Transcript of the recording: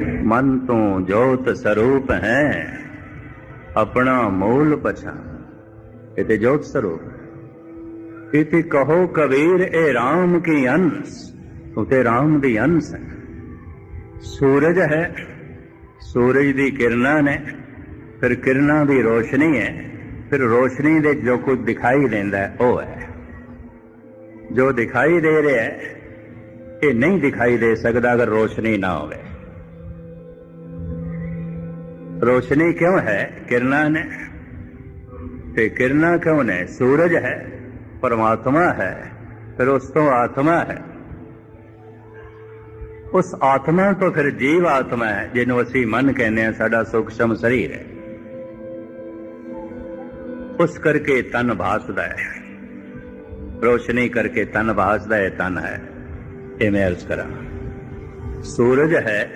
ਮਨ ਤੋਂ ਜੋਤ ਸਰੂਪ ਹੈ, ਆਪਣਾ ਮੂਲ ਪਛਾਣ। ਇਹ ਤੇ ਜੋਤ ਸਰੂਪ ਇति ਕਹੋ ਕਬੀਰ, ਇਹ RAM ਕੀ ਅੰਸ? ਤੂੰ ਤੇ RAM ਦੀ ਅੰਸ ਹੈ। ਸੂਰਜ ਹੈ, ਸੂਰਜ ਦੀ ਕਿਰਨਾਂ ਨੇ, ਫਿਰ ਕਿਰਨਾਂ ਦੀ ਰੋਸ਼ਨੀ ਹੈ, ਫਿਰ ਰੋਸ਼ਨੀ ਦੇ ਜੋ ਕੁਝ ਦਿਖਾਈ ਦਿੰਦਾ ਉਹ ਹੈ। ਜੋ ਦਿਖਾਈ ਦੇ ਰਿਹਾ ਹੈ, ਇਹ ਨਹੀਂ ਦਿਖਾਈ ਦੇ ਸਕਦਾ ਅਗਰ ਰੋਸ਼ਨੀ ਨਾ ਹੋਵੇ। ਰੋਸ਼ਨੀ ਕਿਉਂ ਹੈ? ਕਿਰਨਾਂ ਨੇ। ਤੇ ਕਿਰਨਾ ਕਿਉਂ ਨੇ? ਸੂਰਜ ਹੈ, ਪਰਮਾਤਮਾ ਹੈ, ਫਿਰ ਉਸ ਤੋਂ ਆਤਮਾ ਹੈ। ਉਸ ਆਤਮਾ ਤੋਂ ਫਿਰ ਜੀਵ ਆਤਮਾ ਹੈ, ਜਿਹਨੂੰ ਅਸੀਂ ਮਨ ਕਹਿੰਦੇ ਆ ਸਾਡਾ ਸੂਖਸ਼ਮ ਸਰੀਰ ਹੈ। ਉਸ ਕਰਕੇ ਤਨ ਭਾਸਦਾ ਹੈ। ਰੋਸ਼ਨੀ ਕਰਕੇ ਤਨ ਭਾਸਦਾ ਹੈ, ਤਨ ਹੈ। ਇਹ ਮੈਂ ਅਰਜ਼ ਕਰਾਂ। ਸੂਰਜ ਹੈ